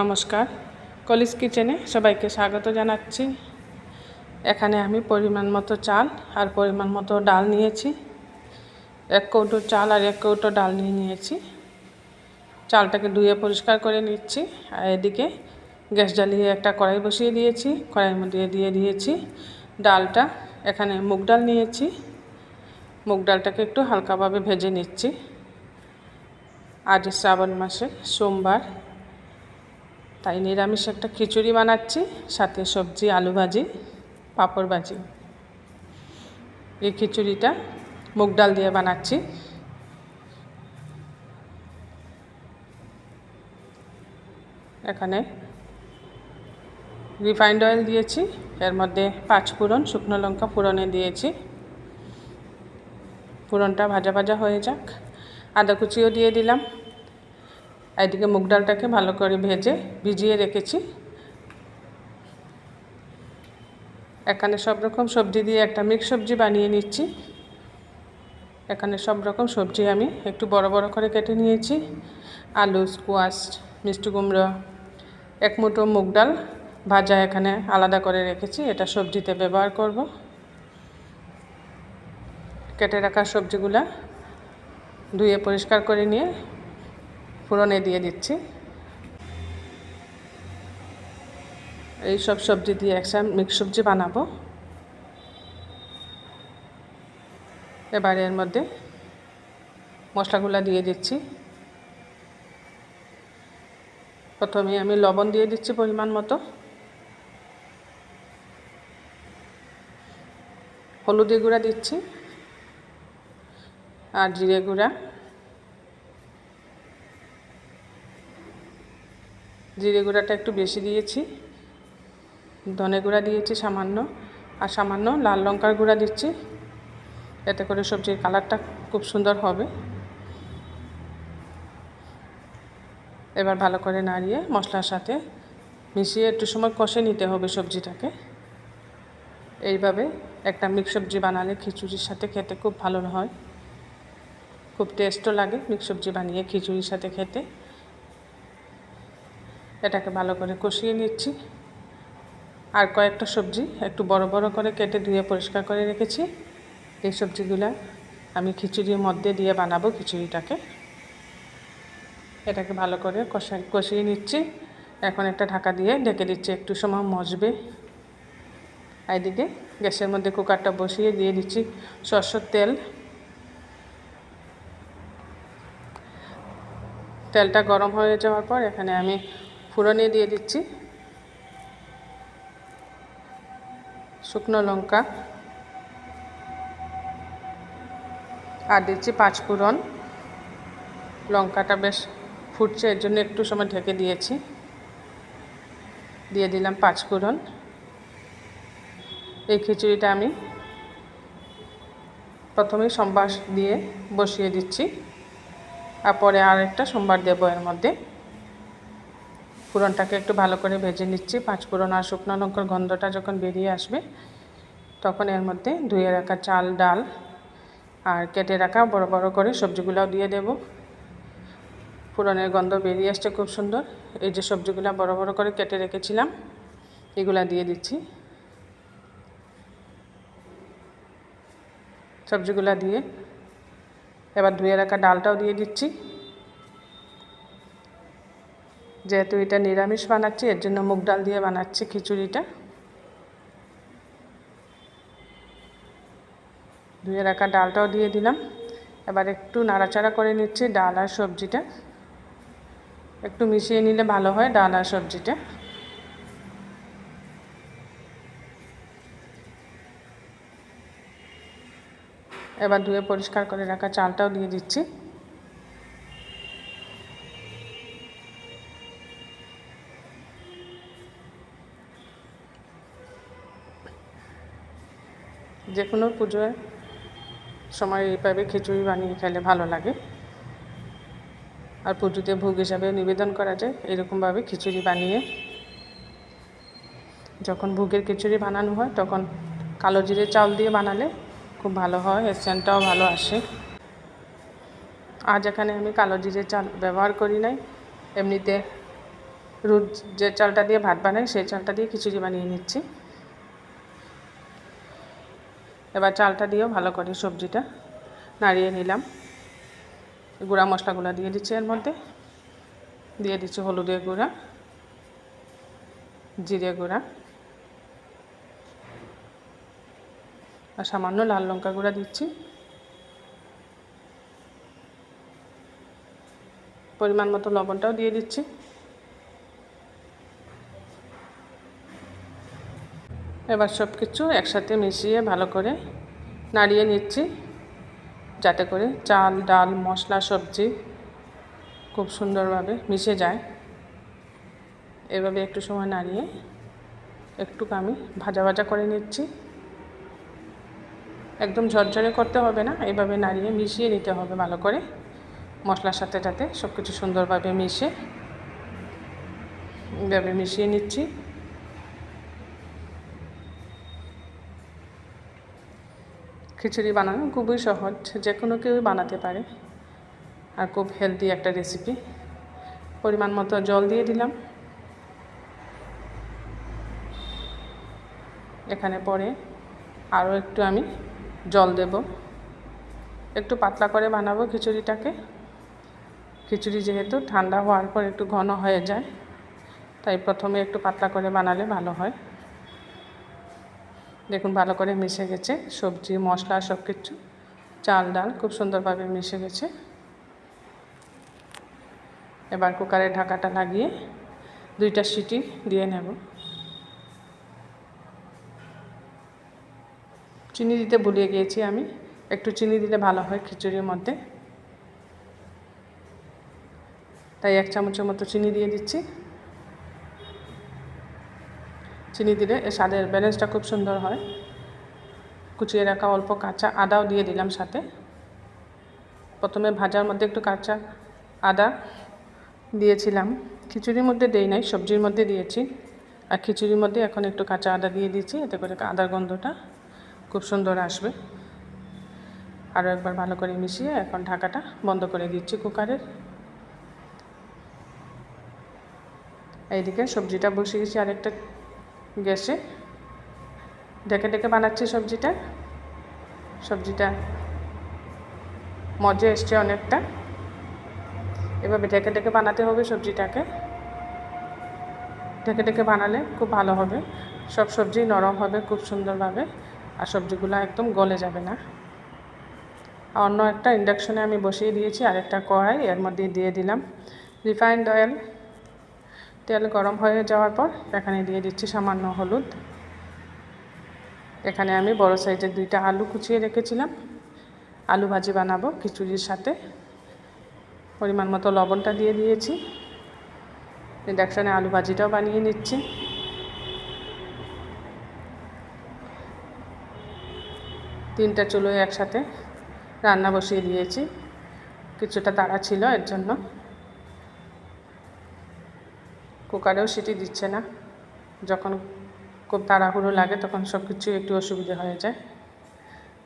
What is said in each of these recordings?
নমস্কার। কলিস কিচেনে সবাইকে স্বাগত জানাচ্ছি। এখানে আমি পরিমাণ মতো চাল আর পরিমাণ মতো ডাল নিয়েছি। এক কৌটো চাল আর এক কৌটো ডাল নিয়ে নিয়েছি। চালটাকে ধুয়ে পরিষ্কার করে নিচ্ছি আর এদিকে গ্যাস জ্বালিয়ে একটা কড়াই বসিয়ে দিয়েছি। কড়াইয়ের মধ্যে দিয়ে দিয়েছি ডালটা। এখানে মুগ ডাল নিয়েছি। মুগ ডালটাকে একটু হালকাভাবে ভেজে নিচ্ছি। আজ শ্রাবণ মাসে সোমবার। তাই নিরামিষ একটা খিচুড়ি বানাচ্ছি, সাথে সবজি, আলু ভাজি, পাঁপড় ভাজি। এই খিচুড়িটা মুগ ডাল দিয়ে বানাচ্ছি। এখানে রিফাইন্ড অয়েল দিয়েছি, এর মধ্যে পাঁচ ফোড়ন, শুকনো লঙ্কা ফোড়নে দিয়েছি। ফোড়নটা ভাজা ভাজা হয়ে যাক। আদা কুচিও দিয়ে দিলাম। এদিকে মুগ ডালটাকে ভালো করে ভেজে ভিজিয়ে রেখেছি। এখানে সব রকম সবজি দিয়ে একটা মিক্স সবজি বানিয়ে নিচ্ছি। এখানে সব রকম সবজি আমি একটু বড় বড় করে কেটে নিয়েছি। আলু, স্কোয়াশ, মিষ্টি কুমড়ো, এক মুঠো মুগ ডাল ভাজা এখানে আলাদা করে রেখেছি। এটা সবজিতে ব্যবহার করব। কেটে রাখা সবজিগুলা ধুয়ে পরিষ্কার করে নিয়ে ফোড়নে দিয়ে দিচ্ছি। এই সব সবজি দিয়ে একসাথে মিক্স সবজি বানাবো। এবারে এর মধ্যে মশলাগুলো দিয়ে দিচ্ছি। প্রথমে আমি লবণ দিয়ে দিচ্ছি পরিমাণ মতো। হলুদি গুঁড়া দিচ্ছি। আর জিরে গুঁড়া। জিরে গুঁড়াটা একটু বেশি দিয়েছি। ধনে গুঁড়া দিয়েছি সামান্য। আর সামান্য লাল লঙ্কার গুঁড়া দিচ্ছি। এতে করে সবজির কালারটা খুব সুন্দর হবে। এবার ভালো করে নাড়িয়ে মশলার সাথে মিশিয়ে একটু সময় কষে নিতে হবে সবজিটাকে। এইভাবে একটা মিক্স সবজি বানালে খিচুড়ির সাথে খেতে খুব ভালো হয়। খুব টেস্টও লাগে মিক্স সবজি বানিয়ে খিচুড়ির সাথে খেতে। এটাকে ভালো করে কষিয়ে নিচ্ছি। আর কয়েকটা সবজি একটু বড় বড় করে কেটে ধুয়ে পরিষ্কার করে রেখেছি। এই সবজিগুলো আমি খিচুড়ির মধ্যে দিয়ে বানাবো খিচুড়িটাকে। এটাকে ভালো করে কষা, কষিয়ে নিচ্ছি। এখন একটা ঢাকা দিয়ে ঢেকে দিচ্ছি, একটু সময় মজবে। এদিকে গ্যাসের মধ্যে কুকারটা বসিয়ে দিয়ে দিচ্ছি সরষের তেল। তেলটা গরম হয়ে যাওয়ার পর এখানে আমি ফুরনে দিয়ে দিচ্ছি। শুকনো লঙ্কা। আর দিচ্ছি পাঁচ ফোড়ন। লঙ্কাটা বেশ ফুটছে, এর জন্য একটু সময় ঢেকে দিয়েছি। দিয়ে দিলাম পাঁচ ফোড়ন। এই খিচুড়িটা আমি প্রথমেই সম্বাস দিয়ে বসিয়ে দিচ্ছি। আর পরে আর একটা সোমবার দেবো এর মধ্যে। ফোড়নটাকে একটু ভালো করে ভেজে নিচ্ছি। পাঁচ ফোড়ন আর শুকনো লঙ্কার গন্ধটা যখন বেরিয়ে আসবে, তখন এর মধ্যে ধুয়ে রাখা চাল, ডাল আর কেটে রাখা বড় বড় করে সবজিগুলোও দিয়ে দেব। ফোড়নের গন্ধ বেরিয়ে আসছে খুব সুন্দর। এই যে সবজিগুলো বড় বড় করে কেটে রেখেছিলাম, এগুলা দিয়ে দিচ্ছি। সবজিগুলো দিয়ে এবার ধুয়ে রাখা ডালটাও দিয়ে দিচ্ছি। যেহেতু এটা নিরামিষ বানাচ্ছি, এর জন্য মুগ ডাল দিয়ে বানাচ্ছি খিচুড়িটা। ধুয়ে রাখা ডালটাও দিয়ে দিলাম। এবার একটু নাড়াচাড়া করে নিচ্ছি ডাল আর সবজিটা। একটু মিশিয়ে নিলে ভালো হয় ডাল আর সবজিটা। এবার ধুয়ে পরিষ্কার করে রাখা চালটাও দিয়ে দিচ্ছি। যে কোনো পুজোয় সময় এইভাবে খিচুড়ি বানিয়ে খেলে ভালো লাগে। আর পুজোতে ভোগ হিসাবে নিবেদন করা যায়, এরকমভাবে খিচুড়ি বানিয়ে। যখন ভোগের খিচুড়ি বানানো হয়, তখন কালো জিরে চাউল দিয়ে বানালে খুব ভালো হয়, এর ভালো আসে। আজ এখানে আমি কালো জিরে চাল ব্যবহার করি নাই, এমনিতে রুট যে চালটা দিয়ে ভাত বানাই, সেই চালটা দিয়ে খিচুড়ি বানিয়ে নিচ্ছি। এবার চালটা দিয়েও ভালো করে সবজিটা নাড়িয়ে নিলাম। গুঁড়া মশলাগুলো দিয়ে দিচ্ছি এর মধ্যে। দিয়ে দিচ্ছি হলুদের গুঁড়া, জিরে গুঁড়া আর সামান্য লাল লঙ্কা গুঁড়া দিচ্ছি। পরিমাণ মতো লবণটাও দিয়ে দিচ্ছি। এবার সব কিছু একসাথে মিশিয়ে ভালো করে নাড়িয়ে নিচ্ছি, যাতে করে চাল, ডাল, মশলা, সবজি খুব সুন্দরভাবে মিশে যায়। এভাবে একটু সময় নাড়িয়ে একটু আমি ভাজা ভাজা করে নিচ্ছি। একদম ঝরঝরে করতে হবে না, এভাবে নাড়িয়ে মিশিয়ে নিতে হবে ভালো করে। মশলার সাথে যাতে সব কিছু সুন্দরভাবে মিশে এভাবে মিশিয়ে নিচ্ছি। খিচুড়ি বানানো খুবই সহজ, যে কোনো কেউই বানাতে পারে। আর খুব হেলদি একটা রেসিপি পরিমাণ মতো জল দিয়ে দিলাম। এখানে পরে আরও একটু আমি জল দেব। একটু পাতলা করে বানাবো খিচুড়িটাকে। খিচুড়ি যেহেতু ঠান্ডা হওয়ার পর একটু ঘন হয়ে যায়, তাই প্রথমে একটু পাতলা করে বানালে ভালো হয়। দেখুন, ভালো করে মিশে গেছে। সবজি, মশলা সব কিছু চাল, ডাল খুব সুন্দরভাবে মিশে গেছে। এবার কুকারে ঢাকাটা লাগিয়ে দুইটা সিটি দিয়ে নেব। চিনি দিতে ভুলিয়ে গিয়েছি আমি। একটু চিনি দিলে ভালো হয় খিচুড়ির মধ্যে। তাই এক চামচের মতো চিনি দিয়ে দিচ্ছি। চিনি দিলে এর স্বাদের ব্যালেন্সটা খুব সুন্দর হয়। কুচিয়ে রাখা অল্প কাঁচা আদাও দিয়ে দিলাম সাথে। প্রথমে ভাজার মধ্যে একটু কাঁচা আদা দিয়েছিলাম। খিচুড়ির মধ্যে দেই নাই, সবজির মধ্যে দিয়েছি। আর খিচুড়ির মধ্যে এখন একটু কাঁচা আদা দিয়ে দিচ্ছি, এতে করে আদার গন্ধটা খুব সুন্দর আসবে। আরও একবার ভালো করে মিশিয়ে এখন ঢাকাটা বন্ধ করে দিচ্ছি কুকারের। এইদিকে সবজিটা বসিয়েছি আরেকটা গ্যাসে ডেকে ডেকে বানাচ্ছি সবজিটা। সবজিটা মজা এসছে অনেকটা। এভাবে ঢেকে ঢেকে বানাতে হবে সবজিটাকে। ঢেকে ঢেকে বানালে খুব ভালো হবে। সব সবজি নরম হবে খুব সুন্দরভাবে আর সবজিগুলো একদম গলে যাবে না। অন্য একটা ইন্ডাকশনে আমি বসিয়ে দিয়েছি আরেকটা কড়াই, এর মধ্যে দিয়ে দিলাম রিফাইন্ড অয়েল। তেল গরম হয়ে যাওয়ার পর এখানে দিয়ে দিচ্ছি সামান্য হলুদ। এখানে আমি বড় সাইজের দুইটা আলু কুচিয়ে রেখেছিলাম। আলু ভাজি বানাবো খিচুড়ির সাথে। পরিমাণ মতো লবণটা দিয়ে দিয়েছি। ইন্ডাকশানে আলু ভাজিটাও বানিয়ে নিচ্ছি। তিনটা চুলোয় একসাথে রান্না বসিয়ে দিয়েছি। কিছুটা তাড়া ছিল এর জন্য। কুকারেও সিটি দিচ্ছে না। যখন খুব তাড়াহুড়ো লাগে তখন সব কিছু একটু অসুবিধা হয়ে যায়।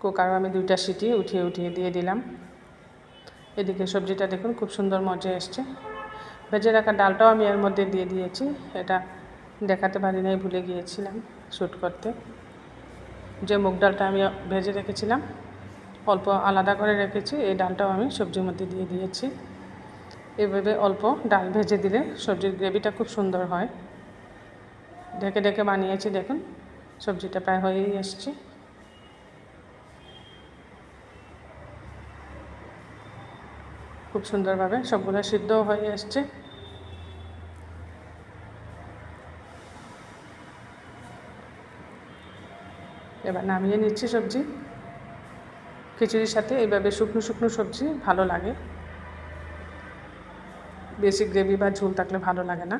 কুকারও আমি দুইটা সিটি উঠিয়ে উঠিয়ে দিয়ে দিলাম। এদিকে সবজিটা দেখুন খুব সুন্দর মজা এসছে। ভেজে রাখা ডালটাও আমি এর মধ্যে দিয়ে দিয়েছি। এটা দেখাতে পারি নাই ভুলে গিয়েছিলাম শ্যুট করতে। যে মুগ ডালটা আমি ভেজে রেখেছিলাম, অল্প আলাদা করে রেখেছি, এই ডালটাও আমি সবজির মধ্যে দিয়ে দিয়েছি। এভাবে অল্প ডাল ভেজে দিলে সবজির গ্রেভিটা খুব সুন্দর হয়। ঢেকে ঢেকে বানিয়েছি, দেখুন, সবজিটা প্রায় হয়েই এসছে। খুব সুন্দরভাবে সবগুলো সিদ্ধও হয়ে এসছে। এবার নামিয়ে নিচ্ছি সবজি। খিচুড়ির সাথে এইভাবে শুকনো শুকনো সবজি ভালো লাগে। বেশি গ্রেভি বা ঝোল থাকলে ভালো লাগে না।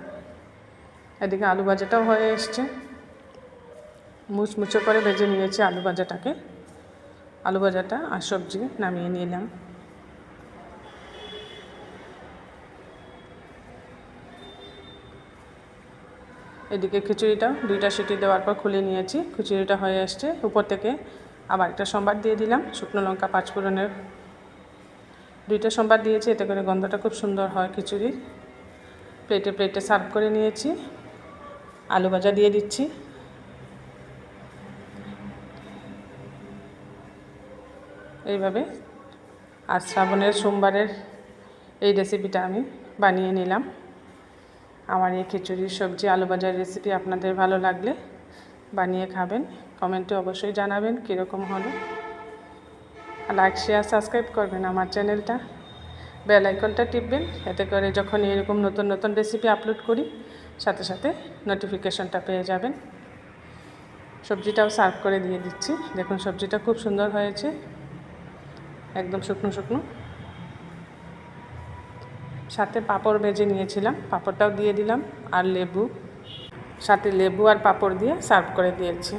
এদিকে আলু ভাজাটাও হয়ে এসছে। মুচমুচো করে ভেজে নিয়েছি আলু ভাজাটাকে। আলু ভাজাটা আর সবজি নামিয়ে নিলাম। এদিকে খিচুড়িটা দুইটা সিটি দেওয়ার পর খুলে নিয়েছি। খিচুড়িটা হয়ে আসছে উপর থেকে আবার একটা সম্বার দিয়ে দিলাম। শুকনো লঙ্কা পাঁচ পাঁচফোড়নের দুইটা সোমবার দিয়েছি, এতে করে গন্ধটা খুব সুন্দর হয় খিচুড়ির প্লেটে প্লেটে সার্ভ করে নিয়েছি, আলু ভাজা দিয়ে দিচ্ছি। এইভাবে আর শ্রাবণের, সোমবারের এই রেসিপিটা আমি বানিয়ে নিলাম। আমার এই খিচুড়ির সবজি, আলু ভাজার রেসিপি আপনাদের ভালো লাগলে বানিয়ে খাবেন। কমেন্টে অবশ্যই জানাবেন কীরকম হলো। লাইক শেয়ার সাবস্ক্রাইব করবেন আমার চ্যানেলটা বেল আইকনটা টিপবেন, এতে করে যখন এরকম নতুন নতুন রেসিপি আপলোড করি, সাথে সাথে নোটিফিকেশনটা পেয়ে যাবেন। সবজিটাও সার্ভ করে দিয়ে দিচ্ছি। দেখুন, সবজিটা খুব সুন্দর হয়েছে। একদম শুকনো শুকনো। সাথে পাঁপড় ভেজে নিয়েছিলাম। পাঁপড়টাও দিয়ে দিলাম। আর লেবু। সাথে লেবু আর পাঁপড় দিয়ে সার্ভ করে দিয়েছি।